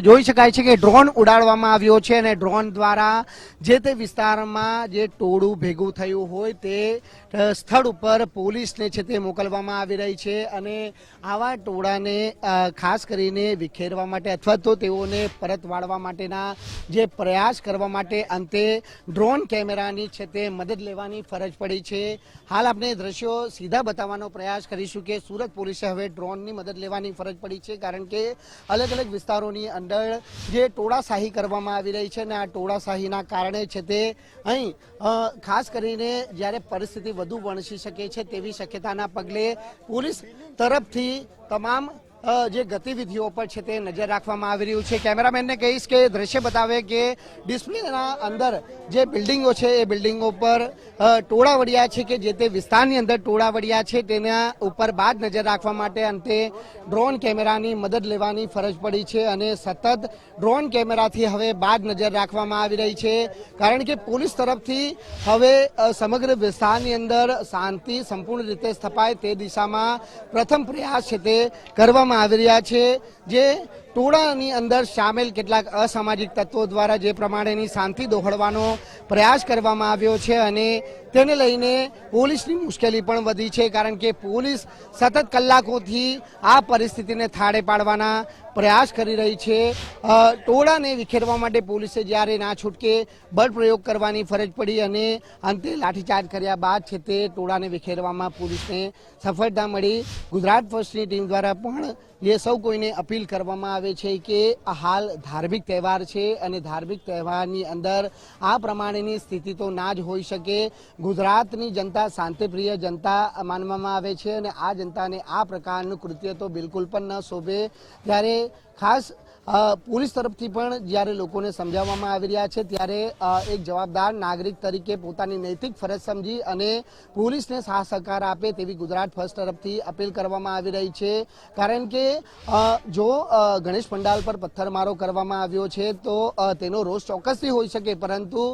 જોઈ શકાય છે કે ડ્રોન ઉડાડવામાં આવ્યો છે અને ડ્રોન દ્વારા જે તે વિસ્તારમાં જે ટોળું ભેગું થયું હોય તે સ્થળ ઉપર પોલીસને છે તે મોકલવામાં આવી રહી છે અને આવા ટોળાને ખાસ કરીને વિખેરવા માટે અથવા તો તેઓને પરત વાળવા માટેના જે પ્રયાસ કરવા માટે અંતે ડ્રોન કેમેરાની છે તે મદદ લેવાની ફરજ પડી છે. હાલ આપણે દ્રશ્યો સીધા બતાવવાનો પ્રયાસ કરીશું કે સુરત પોલીસે હવે ડ્રોનની મદદ લેવાની ફરજ પડી છે, કારણ કે અલગ અલગ વિસ્તારોની અંદર જે ટોળાશાહી કરવામાં આવી રહી છે અને આ ટોળાશાહીના કારણે છે તે અહીં ખાસ કરીને જ્યારે પરિસ્થિતિ વધુ વણસી શકે છે તેવી શક્યતાના પગલે પોલીસ તરફથી તમામ જે ગતિવિધિઓ પર છે તે નજર રાખવામાં આવી રહ્યું છે. કેમેરામેનને કહીશ કે દ્રશ્ય બતાવે કે ડિસ્પ્લેના અંદર જે બિલ્ડિંગો છે, એ બિલ્ડિંગો પર ટોળા વળ્યા છે કે જે તે વિસ્તારની અંદર ટોળા વળ્યા છે તેના ઉપર બાદ નજર રાખવા માટે અંતે ડ્રોન કેમેરાની મદદ લેવાની ફરજ પડી છે અને સતત ડ્રોન કેમેરાથી હવે બાદ નજર રાખવામાં આવી રહી છે. કારણ કે પોલીસ તરફથી હવે સમગ્ર વિસ્તારની અંદર શાંતિ સંપૂર્ણ રીતે સ્થપાય તે દિશામાં પ્રથમ પ્રયાસ છે તે કરવામાં આવી રહ્યા છે, જે ટોળાની અંદર સામેલ કેટલાક અસામાજિક તત્વો દ્વારા જે પ્રમાણેની શાંતિ દોહળવાનો પ્રયાસ કરવામાં આવ્યો છે અને તેને લઈને પોલીસની મુશ્કેલી પણ વધી છે, કારણ કે પોલીસ સતત કલાકોથી આ પરિસ્થિતિને થાળે પાડવાના પ્રયાસ કરી રહી છે. ટોળાને વિખેરવા માટે પોલીસે જ્યારે ના છૂટકે બળ પ્રયોગ કરવાની ફરજ પડી અને અંતે લાઠીચાર્જ કર્યા બાદ છે તે ટોળાને વિખેરવામાં પોલીસને સફળતા મળી. ગુજરાત ફર્સ્ટની ટીમ દ્વારા પણ એ સૌ કોઈને અપીલ કરવામાં આવે છે કે આ હાલ ધાર્મિક તહેવાર છે અને ધાર્મિક તહેવારની અંદર આ પ્રમાણેની સ્થિતિ તો ના જ હોઈ શકે. ગુજરાતની જનતા શાંતિપ્રિય જનતા માનવામાં આવે છે અને આ જનતાને આ પ્રકારનું કૃત્ય તો બિલકુલ પણ ન શોભે. ત્યારે ખાસ અ, પોલીસ તરફથી પણ જ્યારે લોકોને સમજાવવામાં આવી રહ્યા છે, ત્યારે એક જવાબદાર નાગરિક તરીકે પોતાની નૈતિક ફરજ સમજી અને પોલીસને સાહ સહકાર આપે તેવી ગુજરાત ફર્સ્ટ તરફથી અપીલ કરવામાં આવી રહી છે. કારણ કે જો ગણેશ પંડાલ પર પથ્થરમારો કરવામાં આવ્યો છે, તો તેનો રોષ ચોક્કસથી હોઈ શકે, પરંતુ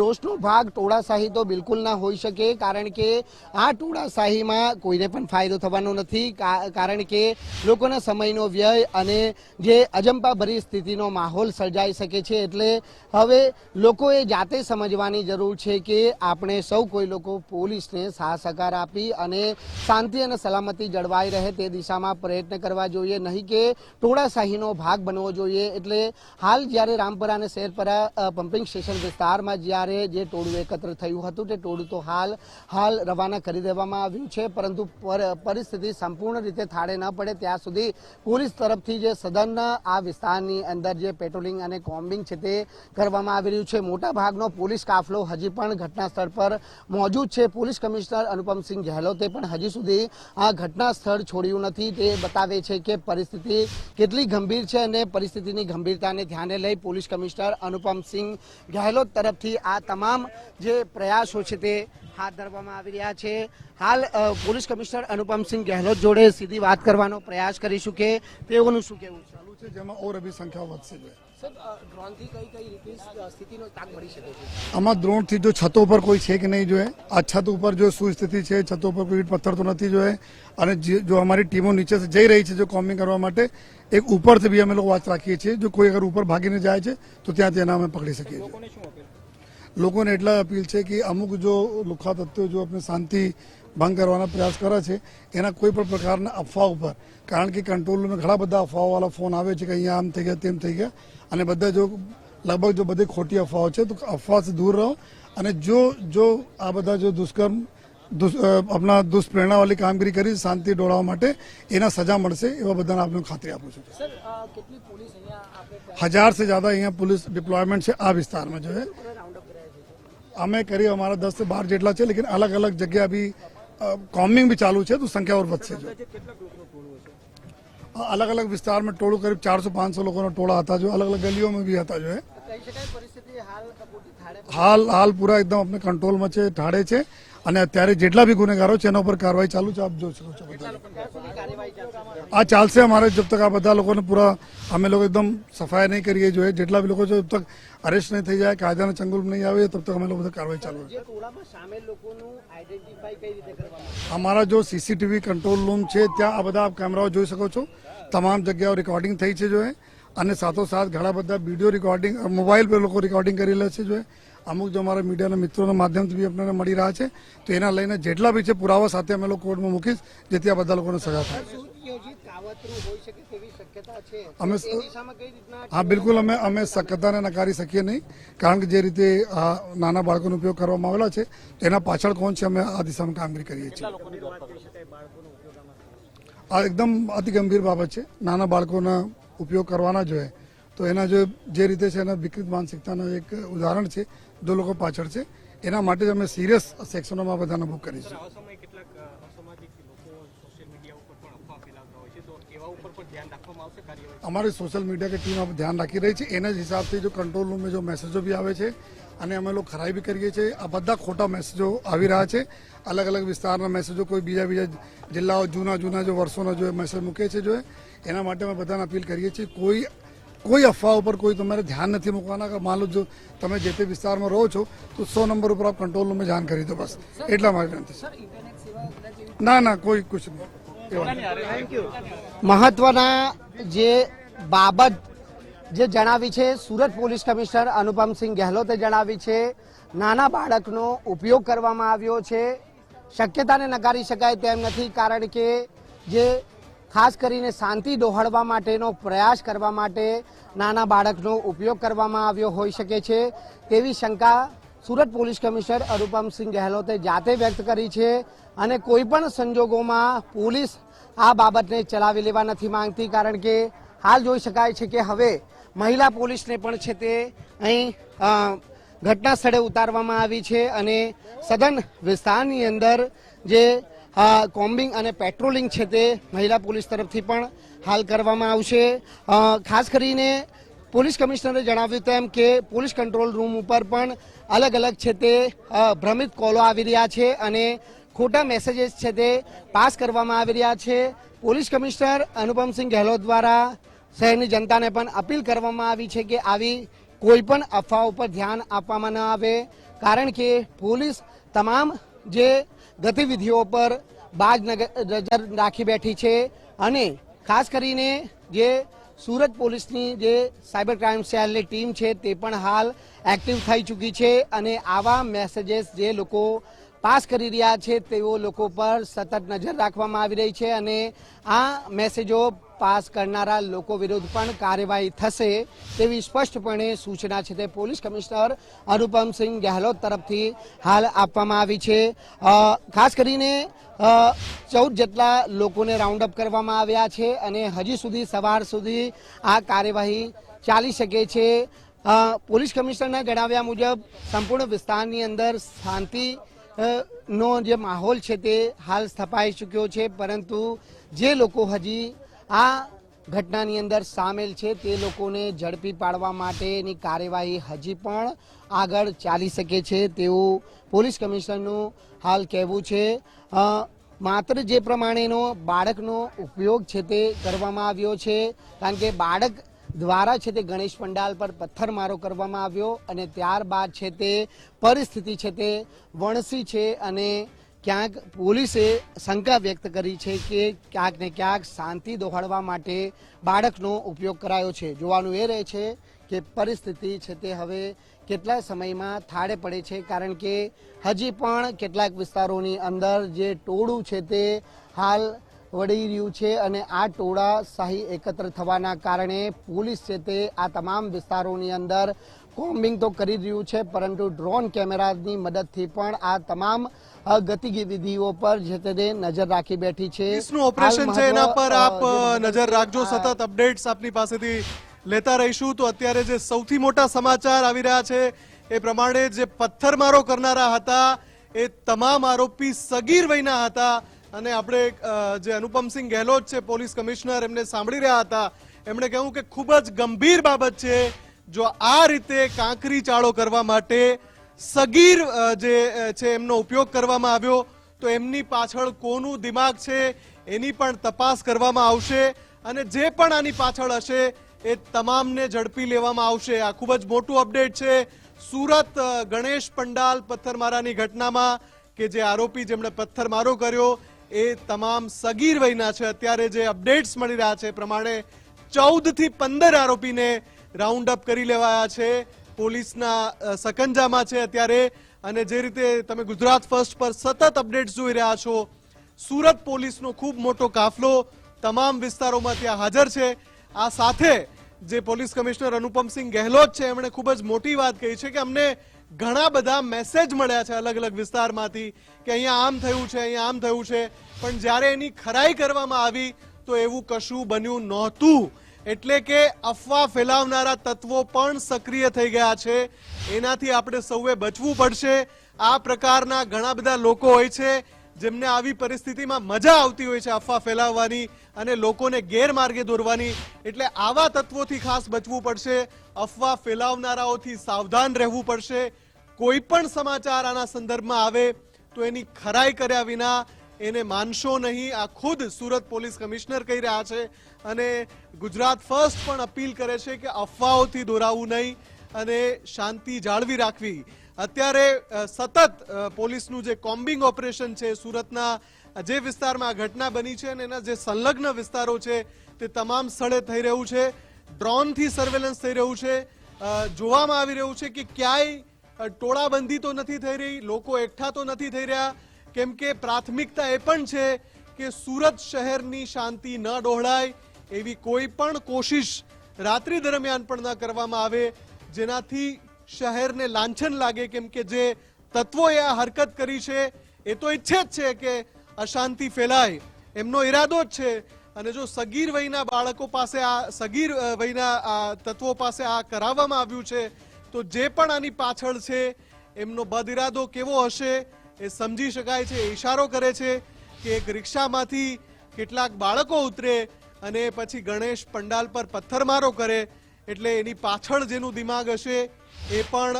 રોષનો ભાગ ટોળાશાહી તો બિલકુલ ના હોઈ શકે, કારણ કે આ ટોળાશાહીમાં કોઈને પણ ફાયદો થવાનો નથી કારણ કે લોકોના સમયનો વ્યય અને જે અજંપા ભરી સ્થિતિનો માહોલ સર્જાઈ શકે છે એટલે હવે લોકોએ જાતે સમજવાની જરૂર છે કે આપણે સૌ કોઈ લોકો પોલીસને સહકાર આપી અને શાંતિ અને સલામતી જળવાઈ રહે તે દિશામાં પ્રયત્ન કરવા જોઈએ. નહીં કે ટોળાશાહીનો ભાગ બનવો જોઈએ. એટલે હાલ જ્યારે રામપરા અને શેરપરા પમ્પિંગ સ્ટેશન વિસ્તારમાં જ્યારે જે ટોળું એકત્ર થયું હતું, તે ટોળું તો હાલ હાલ રવાના કરી દેવામાં આવ્યું છે. પરંતુ પર- પરિસ્થિતિ સંપૂર્ણ રીતે થાળે ન પડે. ત્યાં સુધી પોલીસ તરફથી જે સદન આ વિસ્તારની અંદર જે પેટ્રોલિંગ અને કોમ્બિંગ છે તે કરવામાં આવી રહ્યું છે. મોટા ભાગનો પોલીસ કાફલો હજી પણ ઘટના સ્થળ પર મોજૂદ છે. પોલીસ કમિશનર અનુપમસિંહ ગહેલોતે પણ હજી સુધી આ ઘટના સ્થળ છોડ્યું નથી. તે બતાવે છે કે પરિસ્થિતિ કેટલી ગંભીર છે અને પરિસ્થિતિની ગંભીરતાને ધ્યાને લઈ પોલીસ કમિશનર અનુપમસિંહ ગહેલોત તરફથી આ તમામ જે પ્રયાસો છે તે હાથ ધરવામાં આવી રહ્યા છે. હાલ પોલીસ કમિશનર અનુપમસિંહ ગહેલોત જોડે સીધી વાત કરવાનો પ્રયાસ કરીશું કે તેઓનું શું કહેવું છે? છે જેમાં ઓર અભી સંખ્યા વધશે છે સર ડ્રોનથી કઈ કઈ રીતે સ્થિતિનો તાગ મળી શકે છે? આમાં દ્રોણથી જો છતો ઉપર કોઈ છે કે નહીં જોઈએ આ છત ઉપર જો શું સ્થિતિ છે છતો ઉપર કોઈ પથ્થર તો નથી જોઈએ અને જે- જો અમારી ટીમો નીચે જઈ રહી છે જો કોમિંગ કરવા માટે એક ઉપરથી બી અમે લોકો વાત રાખીએ છીએ જો કોઈ અગર ઉપર ભાગીને જાય છે તો ત્યાં તેના અમે પકડી શકીએ છીએ. લોકોને એટલા અપીલ છે કે અમુક જો લુખા તત્વો જો આપણે શાંતિ ભંગ કરવાના પ્રયાસ કરે છે એના કોઈ પણ પ્રકારના અફવાઓ ઉપર. કારણ કે કંટ્રોલ ઘણા બધા અફવાઓવાળા ફોન આવે છે કે અહીંયા આમ થઈ ગયા તેમ થઈ ગયા. અને બધા જો લગભગ જો બધી ખોટી અફવાઓ છે તો અફવાથી દૂર રહો. અને જો જો આ બધા જો દુષ્કર્મ આપણા દુષ્પ્રેરણાવાળી કામગીરી કરી શાંતિ ડોળાવવા માટે એના સજા મળશે એવા બધાને આપને ખાતરી આપું છું. હજાર સે જ્યાદા અહીંયા પોલીસ ડિપ્લોયમેન્ટ છે આ વિસ્તારમાં જો અમે કરીએ અમારા દસ બાર જેટલા છે લેકિન અલગ અલગ જગ્યા બી કોમિંગ બી ચાલુ છે તો સંખ્યા ઓર વધશે જો. અલગ અલગ વિસ્તારમાં ટોળું કરીબ ચારસો પાંચસો લોકોના ટોળા હતા જો અલગ અલગ ગલીઓમાં બી હતા જો હાલ હાલ પૂરા એકદમ આપણે કંટ્રોલમાં છે ઢાળે છે અને અત્યારે જેટલા બી ગુનેગારો છે એના ઉપર કાર્યવાહી ચાલુ છે આપ જોઈ શકો છો આ ચાલશે અમારે જબ તક આ બધા લોકોને પૂરા અમે લોકો એકદમ સફાઈ નહીં કરીએ જોઈએ જેટલા બી લોકો છે તક અરેસ્ટ નહીં થઈ જાય કાયદાના ચંગુલ નહીં આવે તબ તક અમે લોકો બધા કાર્યવાહી ચાલુ અમારા જો સીસીટીવી કંટ્રોલ રૂમ છે ત્યાં આ બધા આપ કેમેરાઓ જોઈ શકો છો. તમામ જગ્યાઓ રેકોર્ડિંગ થઈ છે જોએ અને સાથોસાથ ઘણા બધા વીડિયો રેકોર્ડિંગ મોબાઈલ પર લોકો રેકોર્ડિંગ કરી લે છે જોએ અમુક જો અમારા મીડિયાના મિત્રોના માધ્યમથી બી આપણને મળી રહ્યા છે. તો એના લઈને જેટલા બી છે પુરાવા સાથે અમે લોકો કોર્ટમાં મૂકીશ જેથી આ બધા લોકોને સજા થાય. અમે તે દિશામાં કઈ રીતના હા બિલકુલ અમે અમે શક્યતાને નકારી શકીએ નહીં કારણ કે જે રીતે આ નાના બાળકોનો ઉપયોગ કરવામાં આવેલા છે તેના પાછળ કોણ છે અમે આ દિશામાં કામગીરી કરીએ છીએ. આ એકદમ અતિ ગંભીર બાબત છે. નાના બાળકોના ઉપયોગ કરવાના જોઈએ તો એના જો જે રીતે છે એના વિકૃત માનસિકતાનું એક ઉદાહરણ છે જો લોકો પાછળ છે. એના માટે જ અમે સિરિયસ સેક્શનોમાં બધાને બુક કરીશું આવા સમયે કેટલાક અ, અસામાજિક લોકો સોશિયલ મીડિયા ઉપર પણ અફવા ફેલાવતા હોય છે તો એવા ઉપર પણ ધ્યાન રાખવામાં આવશે કાર્યવાહી અમારી સોશિયલ મીડિયા કે ટીમ ધ્યાન રાખી રહી છે. એના જ હિસાબથી જો કંટ્રોલ રૂમમાં જો મેસેજો બી આવે છે અને અમે લોકો ખરાઈ બી કરીએ છીએ. આ બધા ખોટા મેસેજો આવી રહ્યા છે. અલગ અલગ વિસ્તારના મેસેજો કોઈ બીજા બીજા જિલ્લાઓ જૂના જૂના જો વર્ષોના જો મેસેજ મૂકે છે જો એના માટે અમે બધાને અપીલ કરીએ છીએ. કોઈ કોઈ અફવા ઉપર કોઈ તમારે ધ્યાન નથી મૂકવાના. કે માન લો જો તમે જે તે વિસ્તારમાં રહો છો તો સો નંબર ઉપર આપ કંટ્રોલ રૂમમાં જાણ કરી દો બસ. એટલા માટે ના ના કોઈ કુછ નહીં. મહત્વના જે બાબત જે જણાવી છે, સુરત પોલીસ કમિશનર અનુપમસિંહ ગહેલોતે જણાવી છે, નાના બાળકનો ઉપયોગ કરવામાં આવ્યો છે. શક્યતાને નકારી શકાય તેમ નથી, કારણ કે જે ખાસ કરીને શાંતિ દોહળવા માટેનો પ્રયાસ કરવા માટે નાના બાળકનો ઉપયોગ કરવામાં આવ્યો હોઈ શકે છે. તેવી શંકા સુરત પોલીસ કમિશનર અનુપમસિંહ ગહેલોતે જાતે વ્યક્ત કરી છે અને કોઈ પણ સંજોગોમાં પોલીસ આ બાબતને ચલાવી લેવા નથી માંગતી, કારણ કે હાલ જોઈ શકાય છે કે હવે મહિલા પોલીસને પણ છે તે અહીં ઘટના સ્થળે ઉતારવામાં આવી છે અને સદન વિસ્તારની અંદર જે કોમ્બિંગ અને પેટ્રોલિંગ છે તે મહિલા પોલીસ તરફથી પણ હાલ કરવામાં આવશે. ખાસ કરીને પોલીસ કમિશનરે જણાવ્યું તેમ કે પોલીસ કંટ્રોલ રૂમ ઉપર પણ અલગ અલગ છે તે ભ્રમિત કોલો આવી રહ્યા છે અને ખોટા મેસેજીસ છે તે પાસ કરવામાં આવી રહ્યા છે. પોલીસ કમિશનર અનુપમસિંહ ગહેલોત દ્વારા શહેરની જનતાને પણ અપીલ કરવામાં આવી છે કે આવી કોઈ પણ અફવાઓ પર ધ્યાન આપવામાં ન આવે. કારણ કે પોલીસ તમામ જે ગતિવિધિઓ પર બાજ નજર રાખી બેઠી છે અને ખાસ કરીને જે સુરત પોલીસની જે સાયબર ક્રાઇમ સેલની ટીમ છે તે પણ હાલ એક્ટિવ થઈ ચૂકી છે અને આવા મેસેજીસ જે લોકો પાસ કરી રહ્યા છે તેઓ લોકો પર સતત નજર રાખવામાં આવી રહી છે અને આ મેસેજો પાસ કરનારા લોકો વિરુદ્ધ પણ કાર્યવાહી થશે તેવી સ્પષ્ટપણે સૂચના છે તે પોલીસ કમિશનર અનુપમસિંહ ગેહલોત તરફથી હાલ આપવામાં આવી છે. ખાસ કરીને ચૌદ જેટલા લોકોને રાઉન્ડ અપ કરવામાં આવ્યા છે અને હજી સુધી સવાર સુધી આ કાર્યવાહી ચાલી શકે છે. પોલીસ કમિશનરના જણાવ્યા મુજબ સંપૂર્ણ વિસ્તારની અંદર શાંતિ નો જે માહોલ છે તે હાલ સ્થપાઈ ચૂક્યો છે, પરંતુ જે લોકો હજી આ ઘટનાની અંદર સામેલ છે તે લોકોને ઝડપી પાડવા માટેની કાર્યવાહી હજી પણ આગળ ચાલી શકે છે તેવું પોલીસ કમિશનરનું હાલ કહેવું છે. માત્ર જે પ્રમાણેનો બાળકનો ઉપયોગ છે તે કરવામાં આવ્યો છે, કારણ કે બાળક દ્વારા છે તે ગણેશ પંડાલ પર પથ્થરમારો કરવામાં આવ્યો અને ત્યારબાદ છે તે પરિસ્થિતિ છે તે વણસી છે અને ક્યાંક પોલીસે શંકા વ્યક્ત કરી છે કે ક્યાંક ને ક્યાંક શાંતિ દોહાડવા માટે બાળકનો ઉપયોગ કરાયો છે. જોવાનું એ રહે છે કે પરિસ્થિતિ છે તે હવે કેટલા સમયમાં થાળે પડે છે કારણ કે હજી પણ કેટલાક વિસ્તારોની અંદર જે ટોળું છે તે હાલ વળી રહ્યું છે અને આ ટોળા શાહી એકત્ર થવાના કારણે પોલીસ છે તે આ તમામ વિસ્તારોની અંદર કોમ્બિંગ તો કરી રહ્યું છે પરંતુ ડ્રોન કેમેરાની મદદથી પણ આ તમામ ગતિવિધિઓ પર જે તેને નજર રાખી બેઠી છે. ઓપરેશન છે એના પર આપ નજર રાખજો સતત અપડેટ્સ આપની પાસેથી લેતા રહીશું. તો અત્યારે જે સૌથી મોટા સમાચાર આવી રહ્યા છે એ પ્રમાણે જે પથ્થરમારો કરનારા હતા એ તમામ આરોપી સગીર વયના હતા. અને આપણે જે અનુપમસિંહ ગેહલોત છે, પોલીસ કમિશનર, એમને સાંભળી રહ્યા હતા. એમણે કહ્યું કે ખૂબ જ ગંભીર બાબત છે, જો આ રીતે કાંકરી ચાળો કરવા માટે સગીર જે છે, એમનો ઉપયોગ કરવામાં આવ્યો, તો એમની પાછળ કોનું દિમાગ છે, એની પણ તપાસ કરવામાં આવશે અને જે પણ આની પાછળ હશે, એ તમામને ઝડપી લેવામાં આવશે. આ ખૂબ જ મોટું અપડેટ છે. સુરત ગણેશ પંડાલ પથ્થરમારાની ઘટનામાં કે જે આરોપી જેમણે પથ્થરમારો કર્યો એ તમામ સગીર વયના છે. અત્યારે જે અપડેટ્સ મળી રહ્યા છે પ્રમાણે ચૌદથી પંદર આરોપીને રાઉન્ડ અપ કરી લેવાયા છે. પોલીસના સકંજામાં છે અત્યારે. અને જે રીતે તમે ગુજરાત ફર્સ્ટ પર સતત અપડેટ્સ જોઈ રહ્યા છો, સુરત પોલીસનો ખૂબ મોટો કાફલો તમામ વિસ્તારોમાં ત્યાં હાજર છે. આ સાથે જે પોલીસ કમિશનર અનુપમસિંહ ગેહલોત છે, એમણે ખૂબ જ મોટી વાત કહી છે કે અમને ઘણા બધા મેસેજ મળ્યા છે અલગ અલગ વિસ્તારમાંથી કે અહીંયા આમ થયું છે, અહીંયા આમ થયું છે. પણ જ્યારે એની ખરાઈ કરવામાં આવી તો એવું કશું બન્યું નહોતું. એટલે કે અફવા ફેલાવનારા તત્વો પણ સક્રિય થઈ ગયા છે. એનાથી આપણે સૌએ બચવું પડશે. આ પ્રકારના ઘણા બધા લોકો હોય છે. જેમને આવી પરિસ્થિતિમાં મજા આવતી હોય છે અફવા ફેલાવવાની અને લોકોને ગેરમાર્ગે દોરવાની. એટલે આવા તત્વોથી ખાસ બચવું પડશે. અફવા ફેલાવનારાઓથી સાવધાન રહેવું પડશે. કોઈ પણ સમાચાર આના સંદર્ભમાં આવે તો એની ખરાઈ કર્યા વિના એને માનશો નહીં. આ ખુદ સુરત પોલીસ કમિશનર કહી રહ્યા છે અને ગુજરાત ફર્સ્ટ પણ અપીલ કરે છે કે અફવાઓથી દોરાવું નહીં અને શાંતિ જાળવી રાખવી. અત્યારે સતત પોલીસનું જે કોમ્બિંગ ઓપરેશન છે, સુરતના જે વિસ્તારમાં આ ઘટના બની છે અને એના જે સંલગ્ન વિસ્તારો છે, તે તમામ સ્થળે થઈ રહ્યું છે. ડ્રોનથી સર્વેલન્સ થઈ રહ્યું છે. જોવામાં આવી રહ્યું છે કે ક્યાંય ટોળાબંધી તો નથી થઈ રહી, લોકો એકઠા તો નથી થઈ રહ્યા. કેમ કે પ્રાથમિકતા એ પણ છે કે સુરત શહેરની શાંતિ ન ડોહળાય, એવી કોઈ પણ કોશિશ રાત્રિ દરમિયાન પણ ન કરવામાં આવે. જેનાથી શહેરને લાંછન લાગે કેમ કે જે તત્વોએ આ હરકત કરી છે, એ તો ઈચ્છે જ છે કે અશાંતિ ફેલાય. એમનો ઈરાદો જ છે. અને જો સગીર વયના બાળકો પાસે આ, સગીર વયના આ તત્વો પાસે આ કરાવવામાં આવ્યું છે, તો જે પણ આની પાછળ છે, એમનો બદ ઇરાદો કેવો હશે એ સમજી શકાય છે ઈશારો કરે છે કે એક રિક્ષામાંથી કેટલાક બાળકો ઉતરે અને પછી ગણેશ પંડાલ પર પથ્થરમારો કરે, એટલે એની પાછળ જેનું દિમાગ હશે એ પણ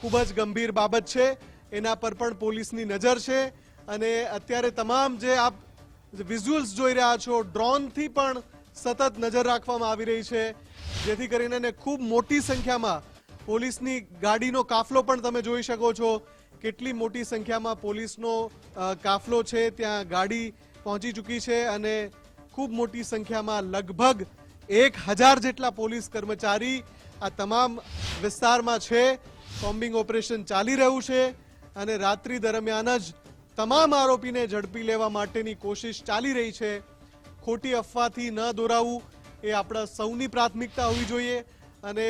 ખૂબ જ ગંભીર બાબત છે. એના પર પણ પોલીસની નજર છે. અને અત્યારે તમામ જે આપ વિઝ્યુઅલ્સ જોઈ રહ્યા છો, ડ્રોનથી પણ સતત નજર રાખવામાં આવી રહી છે. જેથી કરીને એને ખૂબ મોટી સંખ્યામાં પોલીસની ગાડીનો કાફલો પણ તમે જોઈ શકો છો. કેટલી મોટી સંખ્યામાં પોલીસનો કાફલો છે, ત્યાં ગાડી પહોંચી ચૂકી છે અને ખૂબ મોટી સંખ્યામાં લગભગ એક હજાર જેટલા પોલીસ કર્મચારી આ તમામ વિસ્તારમાં છે, કોમ્બિંગ ઓપરેશન ચાલી રહ્યું છે અને રાત્રિ દરમિયાન જ તમામ આરોપીને ઝડપી લેવા માટેની કોશિશ ચાલી રહી છે. ખોટી અફવાથી ન દોરાવું એ આપણા સૌની પ્રાથમિકતા હોવી જોઈએ અને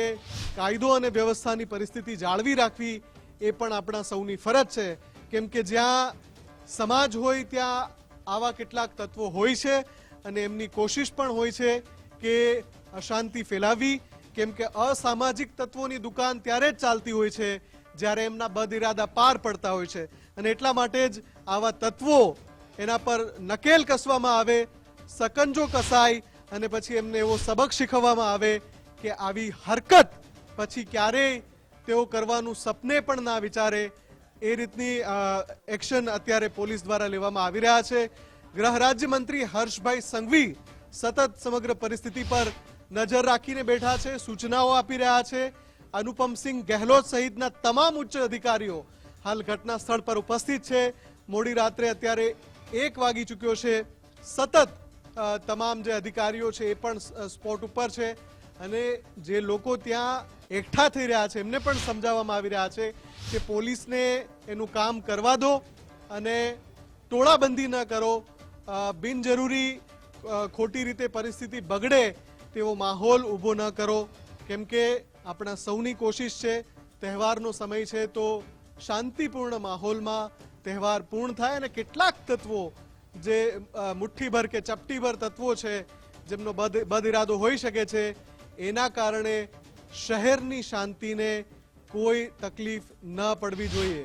કાયદો અને વ્યવસ્થાની પરિસ્થિતિ જાળવી રાખવી એ પણ આપણા સૌની ફરજ છે. કેમ કે જ્યાં સમાજ હોય ત્યાં આવા કેટલાક તત્વો હોય છે અને એમની કોશિશ પણ હોય છે કે અશાંતિ ફેલાવી કેમ કે અસામાજિક તત્વોની દુકાન ત્યારે જ ચાલતી હોય છે, જ્યારે એમના બદ ઇરાદા પાર પડતા હોય છે. અને એટલા માટે જ આવા તત્વો એના પર નકેલ કસવામાં આવે, સકંજો કસાય અને પછી એમને એવો સબક શીખવવામાં આવે કે આવી હરકત પછી ક્યારેય તેઓ કરવાનું સપને પણ ના વિચારે. એ રીતની એક્શન અત્યારે પોલીસ દ્વારા લેવામાં આવી રહ્યા છે. ગૃહ રાજ્યમંત્રી હર્ષભાઈ સંઘવી સતત સમગ્ર પરિસ્થિતિ પર નજર રાખીને બેઠા છે, સૂચનાઓ આપી રહ્યા છે. અનુપમસિંહ ગહેલોત સહિતના તમામ ઉચ્ચ અધિકારીઓ હાલ ઘટના સ્થળ પર ઉપસ્થિત છે. મોડી રાત્રે અત્યારે એક વાગી ચૂક્યો છે. સતત તમામ જે અધિકારીઓ છે એ પણ સ્પોટ ઉપર છે અને જે લોકો ત્યાં એકઠા થઈ રહ્યા છે, એમને પણ સમજાવવામાં આવી રહ્યા છે કે પોલીસને એનું કામ કરવા દો અને ટોળાબંધી ન કરો. બિનજરૂરી ખોટી રીતે પરિસ્થિતિ બગડે તેવો માહોલ ઊભો ન કરો. કેમ કે આપણા સૌની કોશિશ છે, તહેવારનો સમય છે, તો શાંતિપૂર્ણ માહોલમાં તહેવાર પૂર્ણ થાય અને કેટલાક તત્વો જે મુઠ્ઠીભર કે ચપટીભર તત્વો છે, જેમનો બદ ઇરાદો હોઈ શકે છે, એના કારણે શહેરની શાંતિને કોઈ તકલીફ ન પડવી જોઈએ.